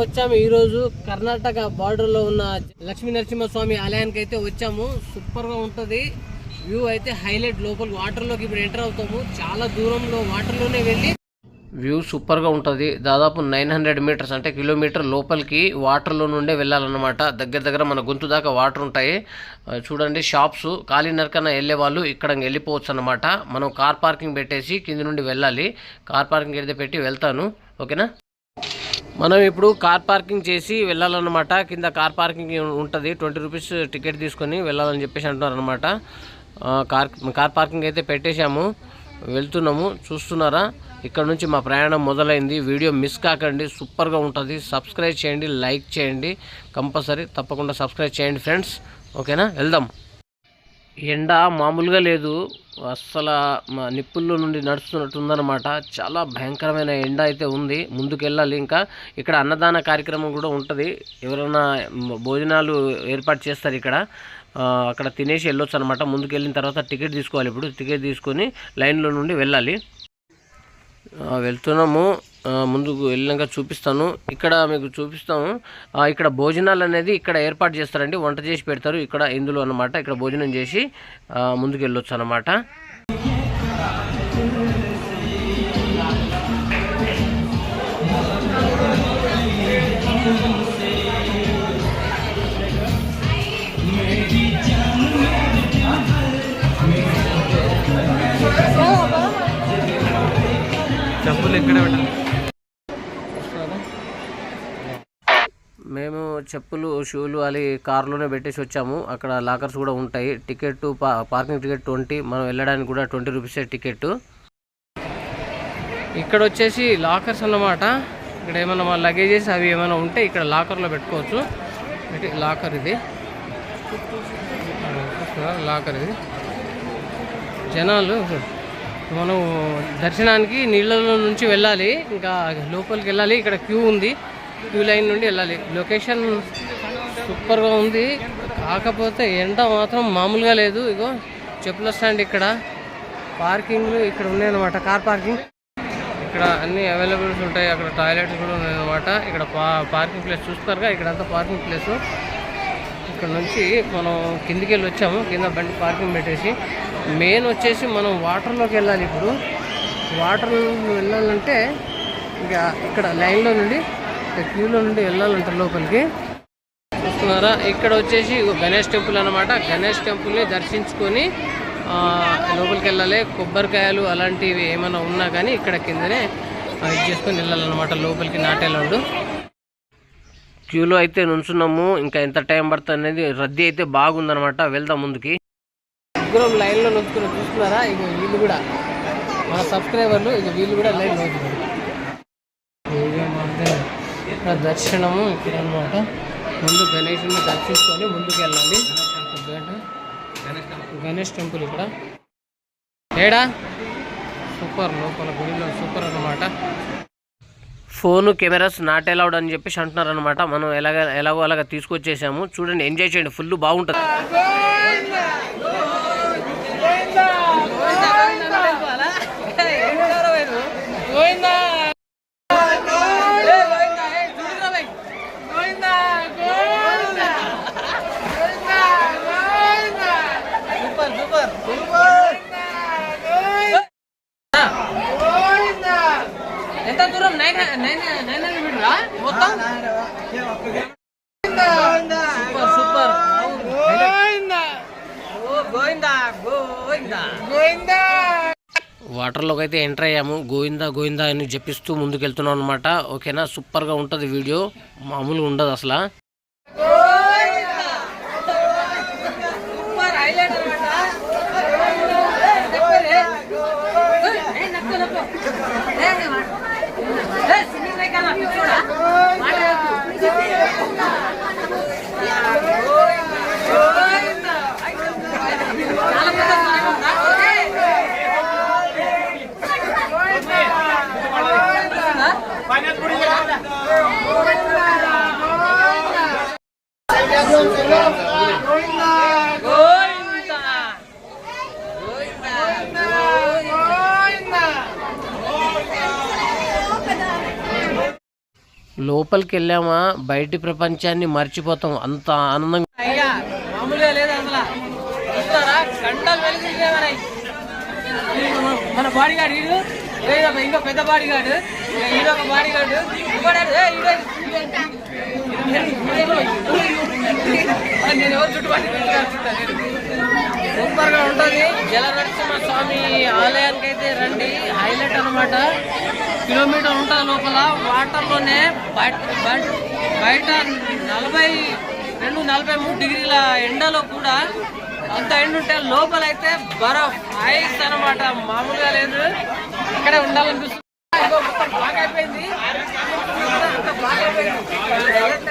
వచ్చాము. ఈ రోజు కర్ణాటక బార్డర్లో ఉన్న లక్ష్మీ నరసింహస్వామి ఆలయానికి అయితే వచ్చాము. సూపర్గా ఉంటది. వ్యూ అయితే హైలైట్ లోపల వాటర్లోకి ఇప్పుడు ఎంటర్ అవుతాము. చాలా దూరంలో వాటర్లోనే వెళ్ళి వ్యూ సూపర్గా ఉంటుంది. దాదాపు నైన్ హండ్రెడ్ మీటర్స్ అంటే కిలోమీటర్ లోపలికి వాటర్లో నుండే వెళ్ళాలన్నమాట. దగ్గర దగ్గర మన గొంతు దాకా వాటర్ ఉంటాయి. చూడండి షాప్స్ కాలినరకన వెళ్ళే వాళ్ళు ఇక్కడ వెళ్ళిపోవచ్చు అనమాట మనం కార్ పార్కింగ్ పెట్టేసి కింద నుండి వెళ్ళాలి. కార్ పార్కింగ్ అయితే పెట్టి వెళ్తాను. ఓకేనా? మనం ఇప్పుడు కార్ పార్కింగ్ చేసి వెళ్ళాలన్నమాట. కింద కార్ పార్కింగ్ ఉంటుంది. ట్వంటీ రూపీస్ టికెట్ తీసుకొని వెళ్ళాలని చెప్పేసి అంటున్నారనమాట కార్ కార్ పార్కింగ్ అయితే పెట్టేశాము. వెళ్తున్నాము. చూస్తున్నారా? ఇక్కడ నుంచి మా ప్రయాణం మొదలైంది. వీడియో మిస్ కాకండి. సూపర్గా ఉంటుంది. సబ్స్క్రైబ్ చేయండి. లైక్ చేయండి. కంపల్సరీ తప్పకుండా సబ్స్క్రైబ్ చేయండి ఫ్రెండ్స్. ఓకేనా? వెళ్దాం. ఎండ మామూలుగా లేదు. అస్సలు మా నిప్పుల్లో నుండి నడుస్తున్నట్టుందనమాట చాలా భయంకరమైన ఎండ అయితే ఉంది. ముందుకు వెళ్ళాలి ఇంకా. ఇక్కడ అన్నదాన కార్యక్రమం కూడా ఉంటుంది. ఎవరైనా భోజనాలు ఏర్పాటు చేస్తారు ఇక్కడ. అక్కడ తినేసి వెళ్ళొచ్చు అనమాట ముందుకు వెళ్ళిన తర్వాత టికెట్ తీసుకోవాలి ఇప్పుడు. టికెట్ తీసుకొని లైన్లో నుండి వెళ్ళాలి. వెళ్తున్నాము. ముందుకు వెళ్ళినాక చూపిస్తాను. ఇక్కడ మీకు చూపిస్తాము. ఇక్కడ భోజనాలు అనేది ఇక్కడ ఏర్పాటు చేస్తారండి. వంట చేసి పెడతారు ఇక్కడ ఇందులో అన్నమాట. ఇక్కడ భోజనం చేసి ముందుకు వెళ్ళొచ్చు అనమాట చెప్పులు ఎక్కడ పెట్టాలి మేము చెప్పులు షూలు అవి కార్లోనే పెట్టేసి వచ్చాము. అక్కడ లాకర్స్ కూడా ఉంటాయి. టికెట్ పార్కింగ్ టికెట్ ట్వంటీ మనం వెళ్ళడానికి కూడా ట్వంటీ రూపీసే టికెట్ ఇక్కడ వచ్చేసి లాకర్స్ అన్నమాట. ఇక్కడ ఏమైనా మా లగేజెస్ అవి ఏమైనా ఉంటే ఇక్కడ లాకర్లో పెట్టుకోవచ్చు. లాకర్ ఇది. లాకర్ ఇది. జనాలు మనం దర్శనానికి నీళ్ళలో నుంచి వెళ్ళాలి. ఇంకా లోపలికి వెళ్ళాలి. ఇక్కడ క్యూ ఉంది. క్యూ లైన్ నుండి వెళ్ళాలి. లొకేషన్ సూపర్గా ఉంది. కాకపోతే ఎండ మాత్రం మామూలుగా లేదు. ఇగో చెప్పుల స్టాండ్ ఇక్కడ. పార్కింగ్లు ఇక్కడ ఉన్నాయన్నమాట. Car parking. ఇక్కడ అన్ని అవైలబుల్స్ ఉంటాయి. అక్కడ టాయిలెట్స్ కూడా ఉన్నాయన్నమాట. ఇక్కడ పార్కింగ్ ప్లేస్ చూస్తారుగా. ఇక్కడంతా పార్కింగ్ ప్లేసు. ఇక్కడ నుంచి మనం కిందికి వెళ్ళి వచ్చాము. కింద బండి పార్కింగ్ పెట్టేసి. మెయిన్ వచ్చేసి మనం వాటర్లోకి వెళ్ళాలి ఇప్పుడు. వాటర్ వెళ్ళాలంటే ఇంకా ఇక్కడ లైన్లో నుండి క్యూలో నుండి వెళ్ళాలంట లోపలికి. చూస్తున్నారా? ఇక్కడ వచ్చేసి గణేష్ టెంపుల్ అనమాట గణేష్ టెంపుల్ని దర్శించుకొని ఆ, లోపలికి వెళ్ళాలి. కొబ్బరికాయలు అలాంటివి ఏమైనా ఉన్నా కానీ ఇక్కడ కిందనే ఇది చేసుకొని వెళ్ళాలన్నమాట. లోపలికి నాటేలాడు. క్యూలో అయితే నుంచున్నాము. ఇంకా ఎంత టైం పడుతుంది అనేది రద్దీ అయితే బాగుందనమాట వెళ్దాం ముందుకి. ముగ్గురం లైన్లో నుంచుకుని చూస్తున్నారా? ఇక వీళ్ళు కూడా. మన సబ్స్క్రైబర్లు ఇక వీళ్ళు కూడా లైన్ నుంచున్నారు దర్శనము ఇక్కడ అనమాట ముందు గణేషుని దర్శించుకొని ముందుకు వెళ్ళాలి గణేష్ టెంపుల్ ఇక్కడ. ఏడా? సూపర్ లోపల గుడిలో సూపర్ అనమాట ఫోన్ కెమెరాస్ నాట్ అలౌడ్ అని చెప్పేసి అంటున్నారు అనమాట మనం ఎలాగ ఎలాగో అలాగ తీసుకొచ్చేసాము. చూడండి ఎంజాయ్ చేయండి. ఫుల్ బాగుంటుంది. గోవిందా! వాటర్లోకి అయితే ఎంటర్ అయ్యాము గోవిందా గోవిందా అని జపిస్తూ ముందుకెళ్తున్నాం అనమాట ఓకేనా సూపర్గా ఉంటుంది వీడియో మామూలుగా ఉండదు అసలు లోపలికి వెళ్ళామా బయటి ప్రపంచాన్ని మర్చిపోతాం. అంత ఆనందం మన బాడీ గార్డ్ ఈడు ఇంకా సూపర్గా ఉంటుంది. జలనరసింహ స్వామి ఆలయానికి అయితే రండి. హైలైట్ అనమాట కిలోమీటర్ ఉంటుంది లోపల వాటర్లోనే బయట బయట- నలభై రెండు నలభై మూడు డిగ్రీల ఎండలో కూడా అంత ఎండ ఉంటే లోపల అయితే బరఫ్ ఐస్ అనమాట మామూలుగా లేదు. ఇక్కడే ఉండాలనిపిస్తుంది. మొత్తం బ్లాక్ అయిపోయింది. బ్లాక్ అయిపోయింది.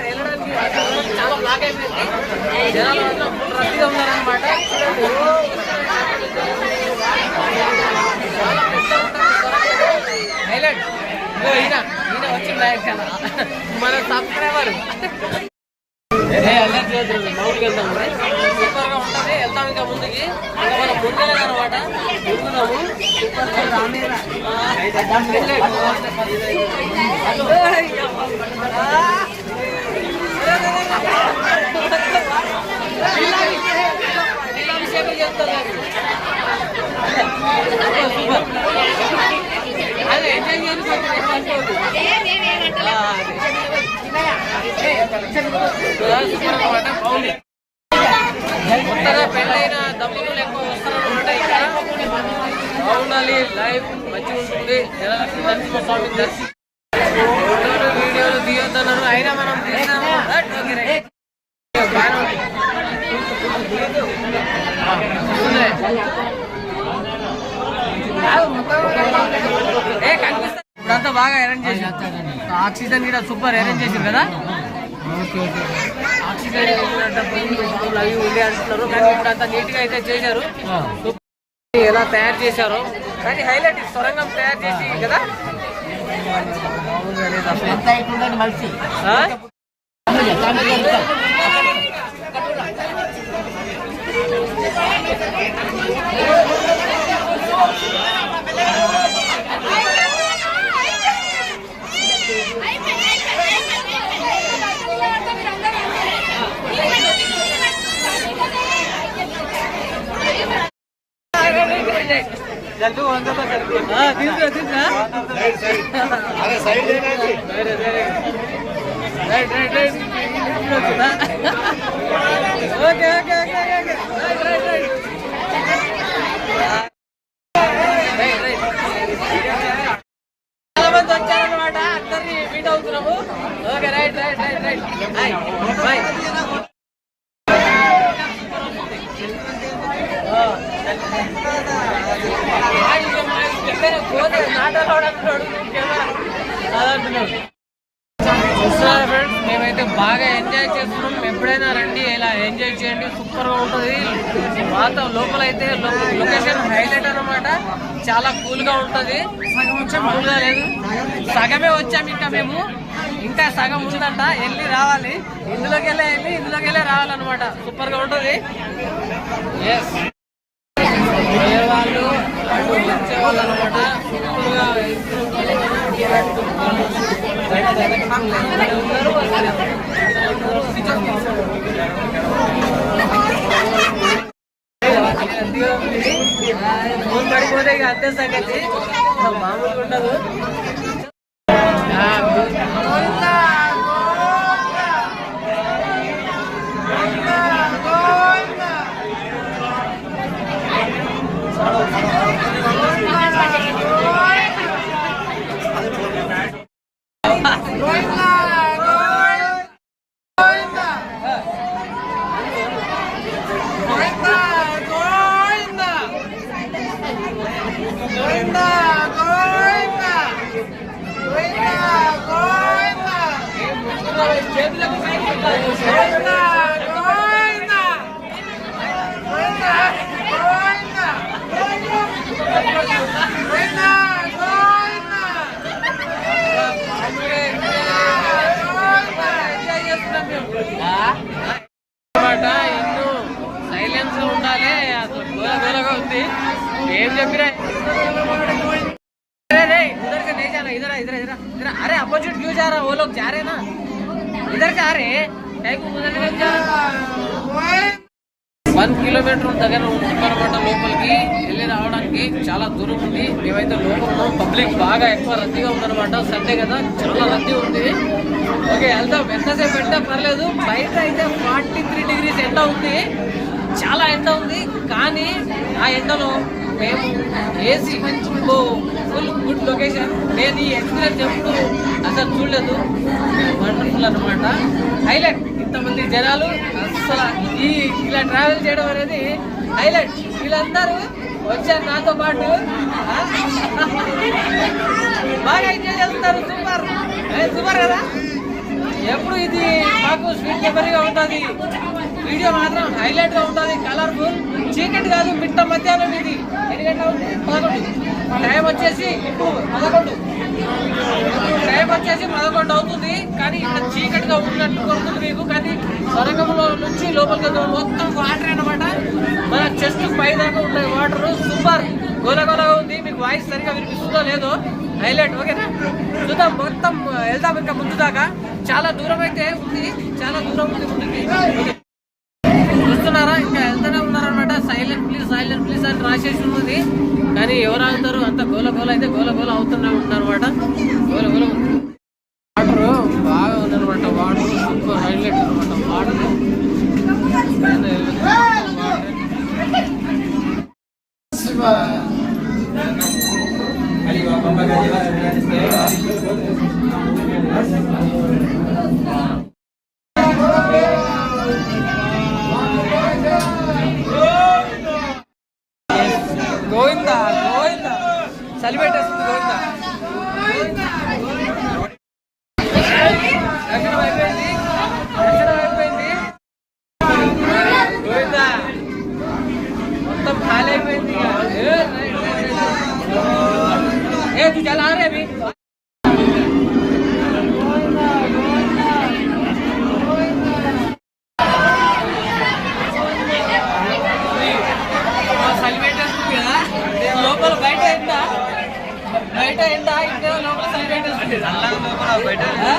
వెళ్ళడానికి చాలా బ్లాక్ అయిపోయింది. జనాలు రద్దీగా ఉన్నారనమాట మన సబ్స్క్రైబర్. అల్లరి వెళ్తాం ఇంకా ముందుకి. ఇంకా మనం ముందే అనమాట ముందున్నాము చేస్తారు అదే ఎంజాయ్ చేసుకోవచ్చు బాగుంది కొత్తగా పెళ్ళైన దంపతులు ఎక్కువ ఇక్కడ బాగుండాలి లైఫ్ మంచిగా ఉంటుంది జనలక్ష్మి వీడియోలు తీయొద్దన్నారు అయినా మనం తీసినాము ఇప్పుడంతా బాగా అరేంజ్ చేసి ఆక్సిజన్ కూడా సూపర్ అరేంజ్ చేసింది కదా? ఆక్సిజన్ అవి ఉండే అంటున్నారు కానీ ఇప్పుడు నీట్గా అయితే చేశారు ఎలా తయారు చేశారు? కానీ హైలైట్ సొరంగం తయారు చేసి కదా? మామూలుగా లేదు అసలు. ఆ? ఆ, తీసుకురా, తీసుకురా. Right, right, right. ఇప్పుడు వచ్చిందా? Okay okay okay okay right right right. వచ్చారనమాట అందరినీ మీట్ అవుతున్నాము. Okay right right right right. Bye చూస్తున్నారు ఫ్రెండ్స్ మేమైతే బాగా ఎంజాయ్ చేస్తున్నాం. ఎప్పుడైనా రండి ఇలా ఎంజాయ్ చేయండి సూపర్గా ఉంటది. వాత లోపల అయితే లొకేషన్ హైలైట్ అన్నమాట. చాలా కూల్గా ఉంటది. గా లేదు. సగమే వచ్చాం ఇంకా మేము. ఇంకా సగం ఉందంట వెళ్ళి రావాలి. ఇందులోకి వెళ్ళే వెళ్ళి ఇందులోకి వెళ్ళే రావాలన్నమాట. సూపర్గా ఉంటది. ఎస్ వాళ్ళు అటు అనమాట ఫోన్ పడిపోతే ఇక అంతే సంగతి మామూలుగా ఉండదు అన్నమాట పబ్లిక్ బాగా ఎక్కువ రద్దీగా ఉందన్నమాట. సండే కదా చాలా రద్దీ ఉంది. ఓకే వెళ్దాం. ఎంతసేపు పెట్టా పర్లేదు. బయట అయితే ఫార్టీ త్రీ డిగ్రీస్ ఎండ ఉంది. చాలా ఎండ ఉంది. కానీ ఆ ఎండలో మేము ఏసీ ఫుల్ గుడ్ లొకేషన్ నేను ఈ ఎక్స్పీరియన్స్ ఎప్పుడు అసలు చూడలేదు. వండర్ఫుల్ అనమాట హైలైట్ ఇంతమంది జనాలు అసలు ఈ ఇలా ట్రావెల్ చేయడం అనేది హైలైట్ వీళ్ళందరూ వచ్చారు నాతో పాటు. బాగా ఎంజాయ్ చేస్తున్నారు సూపర్. సూపర్ కదా? ఎప్పుడు ఇది మాకు స్వీట్ మెమరీగా ఉంటుంది. వీడియో మాత్రం హైలైట్గా ఉంటుంది. కలర్ఫుల్. చీకటి కాదు మిట్ట మధ్యాహ్నం ఇది. ఎన్ని గంటలు? పదకొండు. టైం వచ్చేసి ఇప్పుడు పదకొండు. టైం వచ్చేసి పదకొండు అవుతుంది. కానీ ఇక్కడ చీకటిగా ఉన్నట్టు కొడుతుంది మీకు. కానీ సొరంగంలో నుంచి లోపలికి మొత్తం వాటర్ అన్నమాట. మన చెస్ట్ పై దాకా ఉంటాయి వాటర్. సూపర్. గోలగోలగా ఉంది. మీకు వాయిస్ సరిగా వినిపిస్తుందో లేదో హైలైట్ ఓకేనా? చూద్దాం మొత్తం వెళ్దాం ఇంకా ముందు దాకా. చాలా దూరం అయితే ఉంది చాలా దూరం ఉంది ముందుకి. చూస్తున్నారా ఇంకా వెళ్తూనే ఉన్నారనమాట సైలెంట్ ప్లీజ్ సైలెంట్ ప్లీజ్ అని రాసేసి ఉన్నది. కానీ ఎవరు ఆగుతారు? అంత గోల గోల అయితే గోల గోల అవుతూనే ఉంటారనమాట గోల గోల వాటర్ బాగా ఉందన్నమాట. వాటర్ సూపర్ హైలైట్ అనమాట వాటర్ గోవింద గోవింద. చలి పెట్టేస్తుంది గోవింద. దర్శనం అయిపోయింది? దర్శనం అయిపోయింది? గోవింద. మొత్తం ఖాళీ అయిపోయింది ఇక. ఏ, రైట్, రైట్, రైట్. ఏ తు చలా రే అభి చలి పెట్టేస్తుంది కదా లోపల బయట ఎండ బయట ఎండ ఇంకా లోపల చలి పెట్టేస్తుంది బయట ఆ?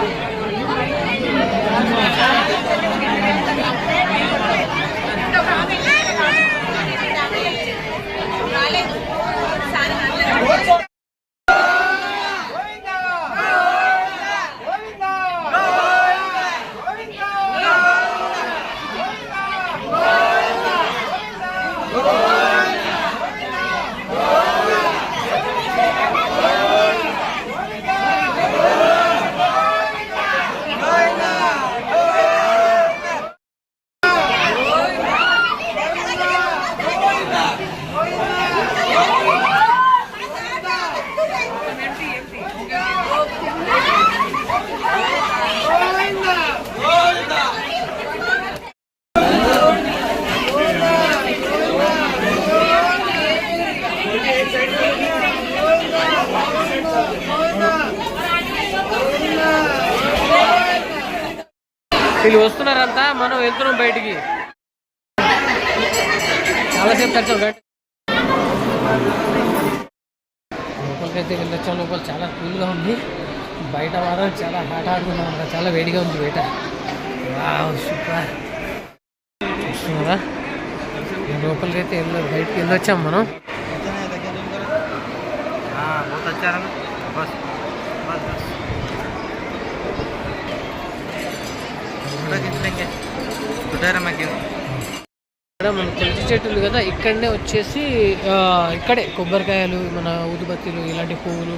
వీళ్ళు వస్తున్నారంతా మనం వెళ్తున్నాం బయటికి చాలాసేపు తడిచారు గట్టి లోపలికైతే వెళ్ళొచ్చాం లోపల చాలా కూల్గా ఉంది. బయట వారం చాలా హాట్ ఆడుకున్నాం చాలా వేడిగా ఉంది బయట. సూపర్. చూస్తున్నారా? లోపలికైతే బయటకి వెళ్ళొచ్చాం మనం. చూడారా ఇక్కడ తెలిసి చెట్లు కదా ఇక్కడనే వచ్చేసి ఇక్కడే కొబ్బరికాయలు మన ఊదుబత్తీలు ఇలాంటి పువ్వులు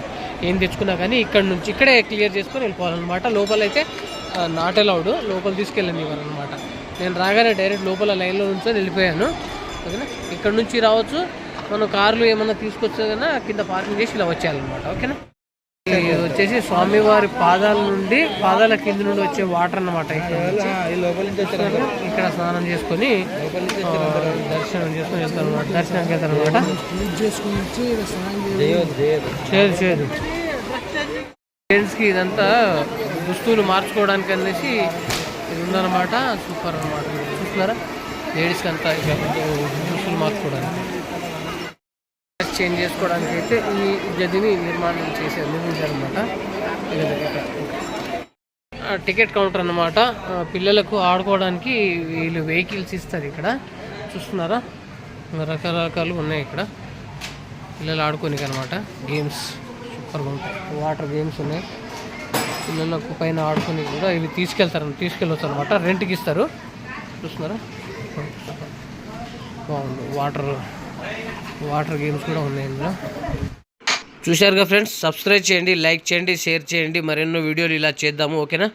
ఏం తెచ్చుకున్నా కానీ ఇక్కడ నుంచి ఇక్కడే క్లియర్ చేసుకొని వెళ్ళిపోవాలన్నమాట. లోపల అయితే నాట్ అలౌడ్ లోపల తీసుకెళ్ళని నేను రాగానే డైరెక్ట్ లోపల లైన్లో నుంచి వెళ్ళిపోయాను. ఓకేనా? ఇక్కడ నుంచి రావచ్చు. మనం కార్లు ఏమన్నా తీసుకొచ్చా కన్నా కింద పార్కింగ్ చేసి ఇలా వచ్చేయాలన్నమాట. ఓకేనా? వచ్చేసి స్వామివారి పాదాల నుండి పాదాల కింద నుండి వచ్చే వాటర్ అన్నమాట ఇక్కడ స్నానం చేసుకొని దర్శనం చేసుకొని వెళ్తారు అనమాట దర్శనానికి వెళ్తారు అనమాట చేయదు చేయదు ఫ్రెండ్స్కి ఇదంతా దుస్తులు మార్చుకోవడానికి అనేసి ఇది ఉందన్నమాట. సూపర్ అనమాట చూస్తున్నారా? లేడీస్కి అంతా దుస్తులు మార్చుకోవడానికి. చేంజ్ చేసుకోవడానికి అయితే ఈ గదిని నిర్మాణం చేశారు నిర్మించారనమాట టికెట్ కౌంటర్ అన్నమాట. పిల్లలకు ఆడుకోవడానికి వీళ్ళు వెహికల్స్ ఇస్తారు ఇక్కడ. చూస్తున్నారా? రకరకాలు ఉన్నాయి ఇక్కడ. పిల్లలు ఆడుకోనికి అనమాట గేమ్స్ సూపర్గా ఉంటాయి. వాటర్ గేమ్స్ ఉన్నాయి. పిల్లలకు పైన ఆడుకొని కూడా ఇవి తీసుకెళ్తారు తీసుకెళ్ళొచ్చు అనమాట రెంట్కి ఇస్తారు. చూస్తున్నారా? బాగుంది. వాటర్ వాటర్ గేమ్స్ కూడా ఉన్నాయి ఇందులో. చూశారుగా ఫ్రెండ్స్ సబ్స్క్రైబ్ చేయండి లైక్ చేయండి షేర్ చేయండి. మరెన్నో వీడియోలు ఇలా చేద్దాము ఓకేనా?